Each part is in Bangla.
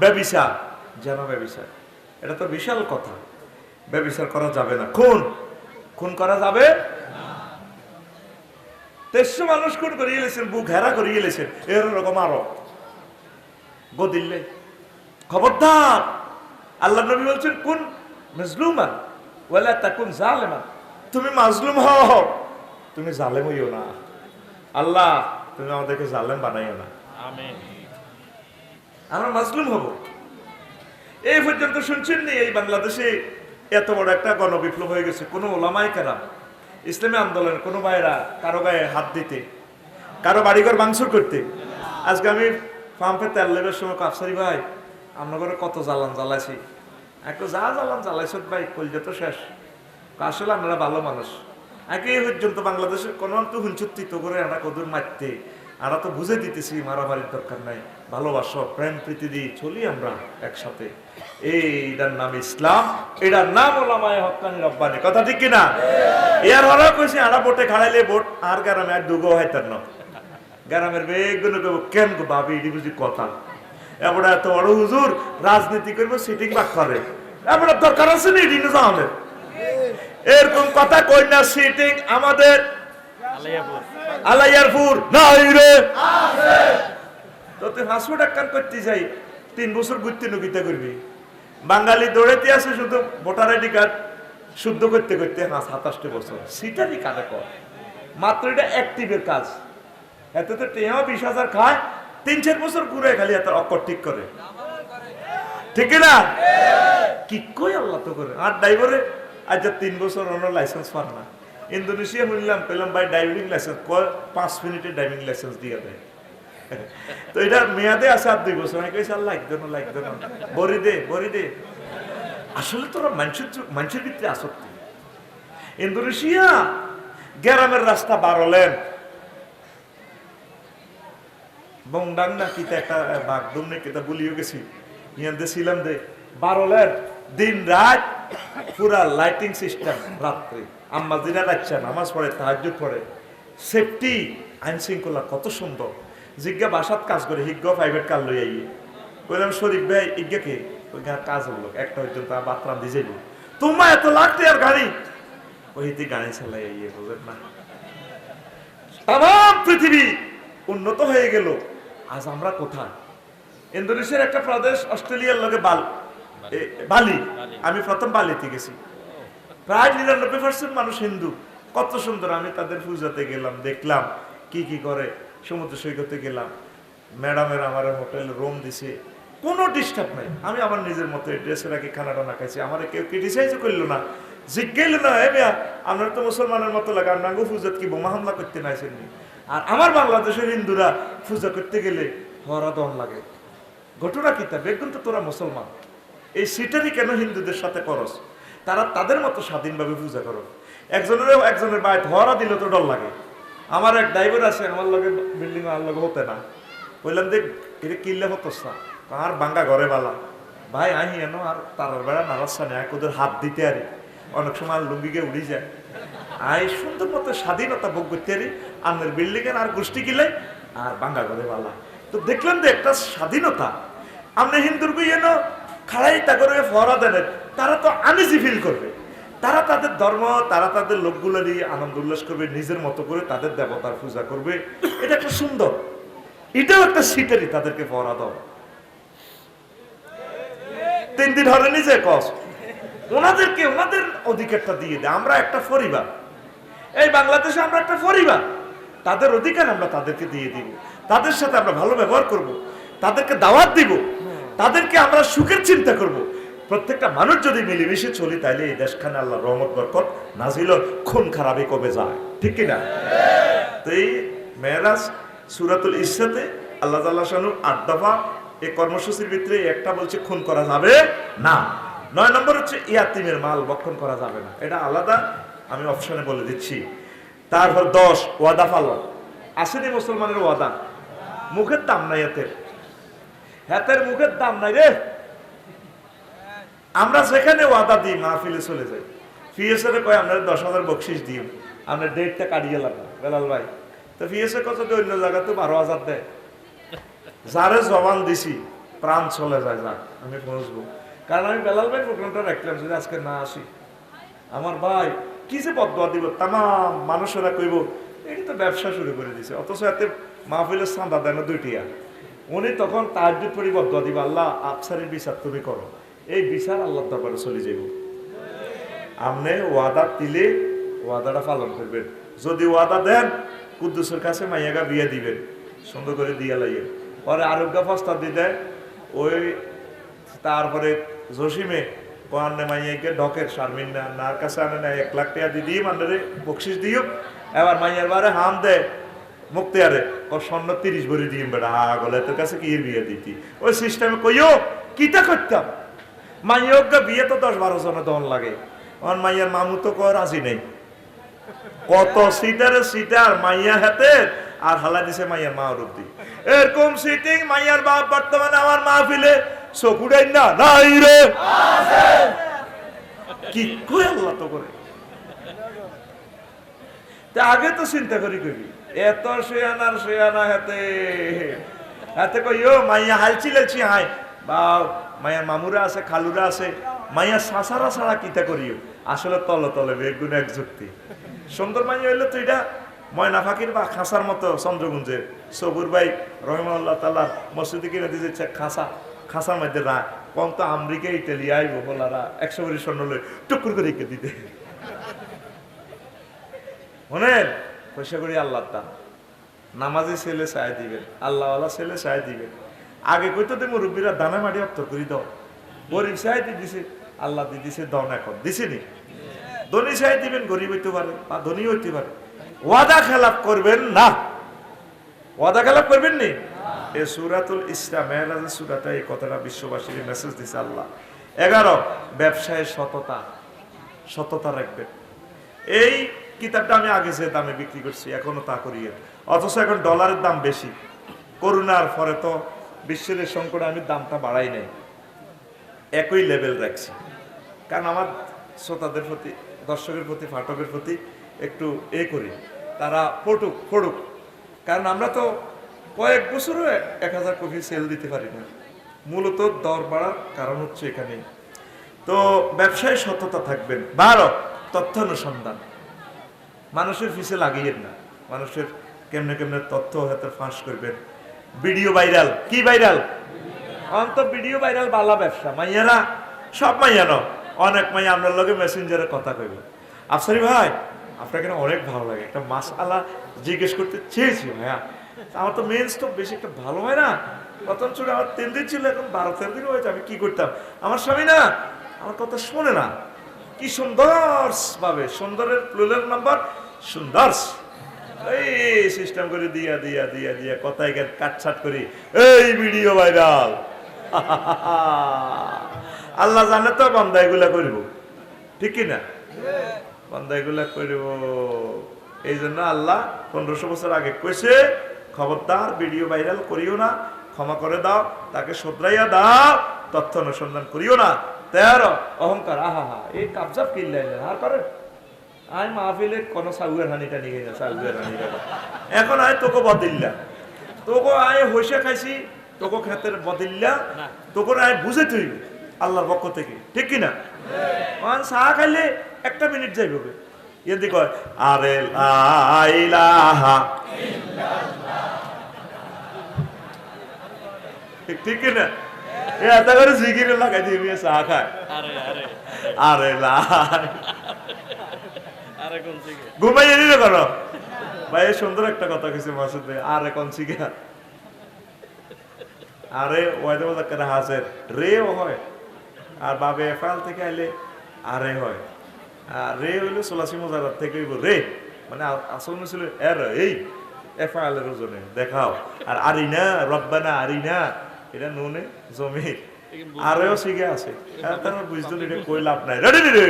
ব্যবিচার। ব্যবিচার। এটা তো বিশাল কথা। ব্যবিচার করা যাবে না। খুন। খুন করা যাবে মানুষ খুন গেলেছেন, বুক হেরা গেলেছেন। এরকম আরও। গদিল্লে। খবরদার। আল্লাহ নবী বলছেন, কোন মজলুমান ওয়ালা তাকুন জালেমান। তুমি মাজলুম হও। তুমি জালেম হইও না। আল্লাহ, তুমি আমাদেরকে জালেম বানাইও না। আমিন। আমরা মাজলুম হব। এই পর্যন্ত শুনছেন নি এই বাংলাদেশে এত বড় একটা গণবিপ্লব হয়ে গেছে। কোনো ওলামাই কারাম ইসলামী আন্দোলনের কোনো ভাইরা কারও গায়ে হাত দিতে, কারও বাড়িঘর ভাঙচুর করতে। আজকে আমি পাম্পে তেল লেবের সময় কাপসারি ভাই আমরা করে কত জ্বালান জ্বালাইছি। একটু যা জ্বালান জ্বালাইছ ভাই, কলজা তো শেষ। আসলে আমরা ভালো মানুষ। একে এই পর্যন্ত বাংলাদেশের কোন তো হুঞ্চুত্তিত করে আমরা কদুর মারতে আমরা তো বুঝে দিতেছি, মারামারির দরকার নাই। ভালোবাসো প্রেম প্রীতি দিয়ে চলি আমরা একসাথে। এইটার নাম ইসলাম এটার নাম ওলামায় হকানি রব্বানি। কথা ঠিক কিনা? এর হরা কইছি আড়া বোটে খাড়াইলে বোট আর গ্রামে আর দুগো হইতার না। গ্রামের বেগুলো কেবো কেন গো ভাবি এটি বুঝি কথা? এবারে এত বড় হুজুর রাজনীতি করব সিটিং বাক করে। এবারে দরকার আছে নি এটি আমাদের এরকম কথা কই না সিটিং আমাদের আলাইয়াপুর। আলাইয়ারপুর। নাই রে। তো তুই হাসপাত কান করতে চাই তিন বছর ঘুরতে নকিতা করবি। বাঙালি দৌড়াতে আসে শুধু ভোটার আইডি কার্ড শুদ্ধ করতে করতে হাঁস সাতাশটি বছর। সেটারই কাজে কর? মাত্র এটা অ্যাক্টিভের কাজ। এত তো টেহা বিশ হাজার খায়, তিন চার বছর ঘুরে খালি এত অকর ঠিক করে। ঠিক না? কি কই আল্লাহ তো করে? আর ড্রাইভারে আজ তিন বছর অন্য লাইসেন্স পার না। ইন্দোনেশিয়া শুনলাম পেলাম ভাই ড্রাইভিং লাইসেন্স পাঁচ মিনিটে ড্রাইভিং লাইসেন্স দিয়ে দেয় তো এটা মেয়াদে আছে আর দুই বছর। আমি কইছি আল্লাহ একদম লাগবে না বরি দে বরি দে। আসলে তোরা মানুষের মানুষের ভিতরে আসক্তি। ইন্দোনেশিয়া গ্রামের রাস্তা বারলেন বংডাং না কিতা একটা বাগদুম না কিতা বলিও গেছি। ইয়ান ছিলাম দে। বারলেন দিন রাত পুরা লাইটিং সিস্টেম রাত্রে। আম্মা দিনা রাখছে নামাজ পড়ে, তাহাজ্জুদ পড়ে। সেফটি আইন শৃঙ্খলা কত সুন্দর। জিজ্ঞা বাসাত কাজ করে হিজ্ঞ প্রাইভেট কার লই আইয়ে। কইলাম শরীফ ভাই ইজ্ঞা কে? ওই গা কাজ হলো। একটা পর্যন্ত বাতরাম দিয়ে যাইব। তোমার এত লাগতে আর গাড়ি? ওই হিতে গাড়ি চালাই আইয়ে বুঝলেন না। তাম পৃথিবী উন্নত হয়ে গেল। আজ আমরা কোথায়? ইন্দোনেশিয়ার একটা প্রদেশ অস্ট্রেলিয়ার লগে বাল বালি। আমি প্রথম বালিতে গেছি। প্রায় নিরানব্বই পার্সেন্ট মানুষ হিন্দু। কত সুন্দর আমি তাদের পূজাতে গেলাম দেখলাম কি কি করে। সমুদ্র সৈকতে গেলাম। ম্যাডামের আমার হোটেল রুম দিছে। কোনো ডিস্টার্ব নাই। আমি আমার নিজের মতো ড্রেসে রাখি খানা টানা খাইছি। আমার কেউ ক্রিটিসাইজ করল না। জিজ্ঞেল না, এ মিয়া আপনার তো মুসলমানের মতো লাগে আর নাঙ্গু পূজাত কি, বোমা হামলা করতে নাইছেননি আর আমার বাংলাদেশের হিন্দুরা পূজা করতে গেলে হরা দম লাগে। ঘটনা কি তা? বেগুন তো তোরা মুসলমান। এই সিটারই কেন হিন্দুদের সাথে করস? তারা তাদের মতো স্বাধীনভাবে পূজা করো। একজনের একজনের বাড়ি ধরা দিলে তো ডর লাগে। আমার এক ড্রাইভার আছে, আমার লগে বিল্ডিং আমার লগে হতে না। বললাম, দেখ, এটা কিনলে হতস না আর বাঙ্গা ঘরে বালা। ভাই, আহি এনো আর তার বেড়া নারাস্তা নেই ওদের হাত দিতে আরে। অনেক সময় লুঙ্গিকে উড়ি যায়। আই, সুন্দর মতো স্বাধীনতা ভোগ করতে আরি আমাদের বিল্ডিং এর আর গোষ্ঠী কিলে, আর বাঙ্গা ঘরে বালা। তো দেখলাম যে একটা স্বাধীনতা। আপনি হিন্দুর গুইয়েন খাড়াই তা করে ফরা দেন তারা তো আনিজি ফিল করবে। তারা তাদের ধর্ম, তারা তাদের লোকগুলো নিয়ে আনন্দ উল্লাস করবে, নিজের মতো করে তাদের দেবতার পূজা করবে। এটা একটা সুন্দর। এটাও একটা সিটারি তাদেরকে ফরা দাও। তিন দিন হলে নিজে কস ওনাদেরকে, ওনাদের অধিকারটা দিয়ে দেয়। আমরা একটা পরিবার। এই বাংলাদেশে আমরা একটা পরিবার। তাদের অধিকার আমরা তাদেরকে দিয়ে দিব। তাদের সাথে আমরা ভালো ব্যবহার করব। তাদেরকে দাওয়াত দিব। তাদেরকে আমরা সুখের চিন্তা করব। প্রত্যেকটা মানুষ যদি মিলেমিশে চলি, তাইলে এই দেশখানে আল্লাহ রহমত, বরকত নাজিল খুন খারাপে কমে যায়? ঠিক কিনা তো এই মেয়েরাজ সুরাতুল ইসাতে আল্লাহ তাল্লাহ শানু আট দফা এই কর্মসূচির ভিতরে একটা বলছে, খুন করা যাবে না। নয় নম্বর হচ্ছে, ইয়াতিমের মাল বক্ষণ করা যাবে না। এটা আলাদা, আমি অপশনে বলে দিচ্ছি। তারপর দশ, ওয়াদা পালন। আসেনি মুসলমানের ওয়াদা। মুখের দাম নাই হাতের হাতের মুখের দাম নাই রে। আমরা যেখানে ওয়াদা দিই, মাহফিলে চলে যাই। ফিএসএ কয়, আপনার দশ হাজার বকশিস দিই আপনার ডেটটা কাটিয়ে লাগবে বেলাল ভাই। তো ফিএসএ কত দিয়ে, অন্য জায়গাতে বারো হাজার দেয়। যারে জবান দিছি, প্রাণ চলে যায় যাক, আমি পৌঁছবো। কারণ আমি বেলাল ভাই প্রোগ্রামটা রাখলাম, যদি আজকে না আসি। আমার ভাই, কি যে বদয়া দিব তাম মানুষেরা কইব, এটি তো ব্যবসা শুরু করে দিছে, অথচ এতে মাহফিলের চাঁদা দেন দুইটিয়া। উনি তখন তাহাজুদ পরি বদয়া দিব, আল্লাহ, আফসারের বিচার তুমি করো। এই বিচার আল্লাহর দরবারে চলে যাইব। আপনি ওয়াদা দিলে ওয়াদাটা পালন করবেন। যদি ওয়াদা দেন, কুদ্দুসের কাছে মাইয়াগা বিয়ে দিবেন, সুন্দর করে দিয়া লাগে পরে আরোগ্য প্রস্তাব দেয় ওই তারপরে জসিমে কোয়ান্নে মাইয়াকে ঢকের শারমিন না, নার কাছে আনে না এক লাখ টাকা দিয়ে দিই মানে বকশিস দিও। এবার মাইয়ার বারে হাম দেয় মুক্তিয়ারে ও স্বর্ণ তিরিশ ভরি দিই বেড়া হা গলে, তোর কাছে কি বিয়ে দিতি? ওই সিস্টেমে কইও কিটা করতাম? মাইয়ক বিয়ে তো দশ বারো জনে দন লাগে। আমার মাইয়ার মামু তো কর রাজি নেই। কত সিটারে সিটার মাইয়া হাতে, আর হালা দিছে মাইয়ার মা অব্দি এরকম সিটিং মাইয়ার বাপ বর্তমানে আমার মা ফিলে চকুড়াই না, নাই রে। কি কই আল্লাহ তো করে। আগে তো চিন্তা করি কবি এত শেয়ানার শেয়ানা হাতে। হাতে কইও, মাইয়া হালছি লেছি হাই বা মাইয়ার মামুরা আছে, খালুরা আছে মাইয়া সাসারা ছাড়া কিতা করিও? আসলে তলে তলে বেগুন এক যুক্তি। সুন্দর মাইয়া হইলে তো এটা ময়না ফাঁকির বা খাসার মতো চন্দ্রগুঞ্জের। সবুর ভাই রহমাল্লাহ তাল্লাহ মসজিদে কিনে দিয়েছে খাসা। খাসার মধ্যে রা কম তো আমেরিকা ইটালি আইব বলারা একশো কোটি স্বর্ণ লই টুকুর করে রেখে দিতে। মনের পয়সা করি আল্লাহর দান। নামাজি ছেলে চাই দিবেন, আল্লাহওয়ালা ছেলে চাই দিবেন। আগে কইতো তো মুরব্বীরা দানা মাটি অর্থ করি দাও। গরিব দি দিছে, আল্লাহ দি দিছে দন এখন। দিছে নি? ধনী চাই দিবেন, গরিব হইতে পারে, বা ধনী হইতে পারে। ওয়াদা খেলাপ করবেন না। ওয়াদা খেলাপ করবেন নি? এ সুরাতুল ইসলাম মেহরাজের সুরাটা, এই কথাটা বিশ্ববাসীর মেসেজ দিছে আল্লাহ। এগারো, ব্যবসায় সততা। সততা রাখবেন। এই কিতাবটা আমি আগে যে দামে বিক্রি করছি, এখনও তা করি অথচ এখন ডলারের দাম বেশি। করোনার পরে তো বিশ্বের সংকটে আমি দামটা বাড়াই নাই। একই লেভেল রাখছি। কারণ আমার শ্রোতাদের প্রতি, দর্শকের প্রতি ফাটকের প্রতি একটু এ করি। তারা পড়ুক পড়ুক। কারণ আমরা তো কয়েক বছরও এক হাজার কপি সেল দিতে পারি না। মূলত দর বাড়ার কারণ হচ্ছে এখানে তো ব্যবসায় সততা থাকবেন। বারো তথ্য অনুসন্ধান মানুষের ফিসে লাগিয়েন না। মানুষের কেমনে কেমনে তথ্য হয়তো ফাঁস করবেন। Video viral. কি ভাইরাল? অন্ত ভিডিও ভাইরাল, বালা ব্যবসা। মাইয়ারা সব মাইয়ানো অনেক মাইয়া আপনার লগে মেসেঞ্জারে কথা কইব। আফসারি ভাই, আপনাকে অনেক ভালো লাগে। একটা মাস আলা জিজ্ঞেস করতে চেয়েছি ভাইয়া। আমার তো মেন স্টপ বেশি একটা ভালো হয় না। প্রথম ছোট আমার তেল দিন ছিল, এখন বারো তেরো দিন হয়েছে, আমি কি করতাম? আমার স্বামী না, আমার কথা শোনে না। কি সুন্দর ভাবে সুন্দরের প্লুরাল নাম্বার সুন্দর এই সিস্টেম করে দিয়া দিয়া দিয়া দিয়া, কথায় কাটছাট করি। এই ভিডিও ভাইরাল আল্লাহ জানে তো বান্দা এগুলা করব। ঠিক কি না? বান্দা এগুলা করব। এই জন্য আল্লাহ পনেরোশো বছর আগে কইছে, খবরদার ভিডিও ভাইরাল করিও না, ক্ষমা করে দাও, তাকে শোধরাইয়া দাও, তথ্য অনুসন্ধান করিও না। তেরো, অহংকার, আহা হা এই কাবজাব কিনলেন আর করে? আয় মাহফিলে কোনো সাউয়ের হানিটা নিয়ে গেছে সাউয়ের হানিটা এখন আয় তোকে বদিল্লা। তোকে আয় হইসে খাইছি তোকে খেতের বদিল্লা তোকে আয় বুঝে তুই আল্লাহর পক্ষ থেকে ঠিক কিনা? কারণ চা খাইলে একটা মিনিট যাইবে এদি কয় আরে লাইলাহা ঠিক ঠিক কিনা? এ এত করে জিগিরে লাগাই দিয়ে চা খায়। আরে আরে আরে। লাই ঘুমাই এলি না কেন? ভাই সুন্দর একটা কথা কিছু মাসুদ ভাই আরে কোন শিখা আরে ওয়াইদে মুজাক্কার হাজের? রে ও হয়। আর বাবে এফআল থেকে আইলে আরে হয়। আর রে হইল সোলাসি মুজারাত থেকে রে। মানে আসল ছিল এর এই এফআল এর ওজনে দেখাও। আর আরিনা রব্বানা আরিনা এটা নুনে জমি। আরেও শিখে আছে। হ্যাঁ তার বুঝতো এটা কই লাভ নাই। রেডি রে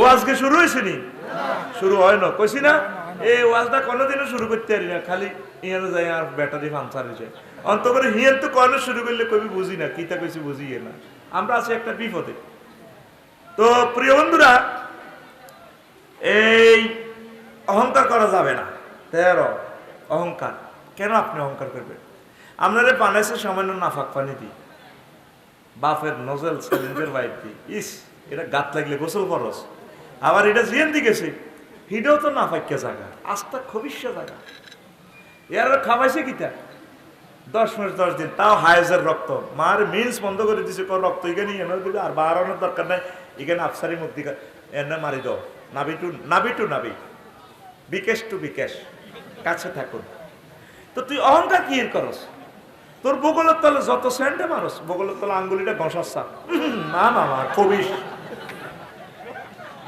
ও আজকে শুরু হয়েছে নি? শুরু হয় না। কইছি না, এই ওয়াজটা কোনোদিনও শুরু করতে পারি না, খালি ইয়ানো যায় আর ব্যাটারি পাঞ্চার হয়েছে। অন্ত করে হিয়ার তো কনে শুরু করলে কবি বুঝি না, কিতা কইছি বুঝি না। আমরা আছি একটা বিপদে। তো প্রিয় বন্ধুরা, এই অহংকার করা যাবে না। তেরো, অহংকার। কেন আপনি অহংকার করবেন? আপনারা বানাইছে সামান্য নাফাক পানি দিই বাপের নজল চ্যালেঞ্জের বাইরে ইস, এটা গাত লাগলে গোসল খরচ আবার এটা জিয়ান দিকেছে হিডেও তো না ফাইকা জায়গা, আস্তা খবিষ্য জায়গা। এর খাওয়াইছে কিতা? দশ মাস, দশ দিন, তাও হাইজের রক্ত। মার মিন্স বন্ধ করে দিছে কোন রক্ত এখানে এনে দিলে আর বাড়ানোর দরকার নাই। এখানে আফসারি মুক্তি এনে মারি দাও। নাবি টু নাবি টু নাবি বিকেশ টু বিকেশ। কাছে থাকুন। তো তুই অহংকার কি করস? তোর বগলের তলে যত সেন্টে মারস বগলের তলে আঙ্গুলিটা ঘষাচ্ছা না না মা কবিস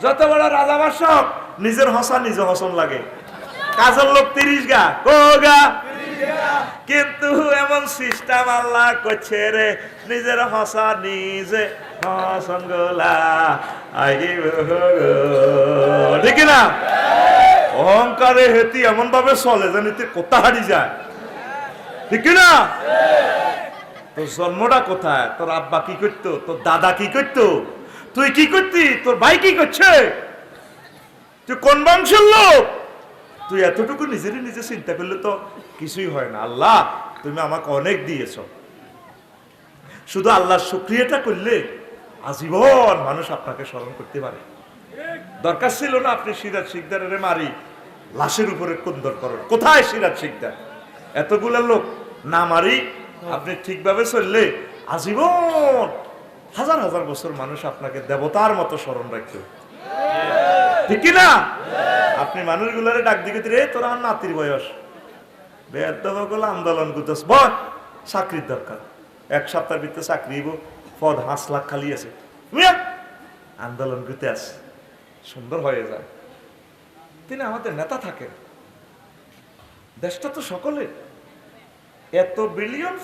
যত বড় রাজা বাসক নিজের হসা নিজে হসন লাগে। কাজের লোক তিরিশ গা। কো গা। কিন্তু এমন সিস্টেম আল্লাহ করছে রে, নিজের হসা নিজে হসন গোলা। ঠিক না? অহংকারে হেতি এমন ভাবে চলে তুই কোথা হারি যায়। ঠিক না? তোর জন্মটা কোথায়? তোর আব্বা কি করতো? তোর দাদা কি করতো? তুই কি করতি? তোর ভাই কি করছে? তুই কোন বংশের লোক? তুই এতটুকু নিজেরই নিজে চিন্তা করলে তো কিছুই হয় না। আল্লাহ, তুমি আমাকে অনেক দিয়েছ। শুধু আল্লাহর শুক্রিয়াটা করলে আজীবন মানুষ আপনাকে স্মরণ করতে পারে। দরকার ছিল না আপনি সিরাজ শিকদারের মারি, লাশের উপরে কুন্দর করেন। কোথায় সিরাজ শিকদার? এতগুলো লোক না মারি, আপনি ঠিকভাবে চললে আজীবন হাজার হাজার বছর মানুষ আপনাকে দেবতার মতো স্মরণ রাখতো ঠিক কি না আপনি মানুষগুলারে ডাক দিকে রে তোরা আমার নাতির বয়স। বেদগুলো আন্দোলন করতেস বল চাকরির দরকার। এক সপ্তাহের ভিতরে চাকরি পদ হাঁস লাখ খালি আছে। আন্দোলন করতে আস। সুন্দর হয়ে যায় তিনি আমাদের নেতা থাকেন। দেশটা তো সকলে এত বিলিয়ন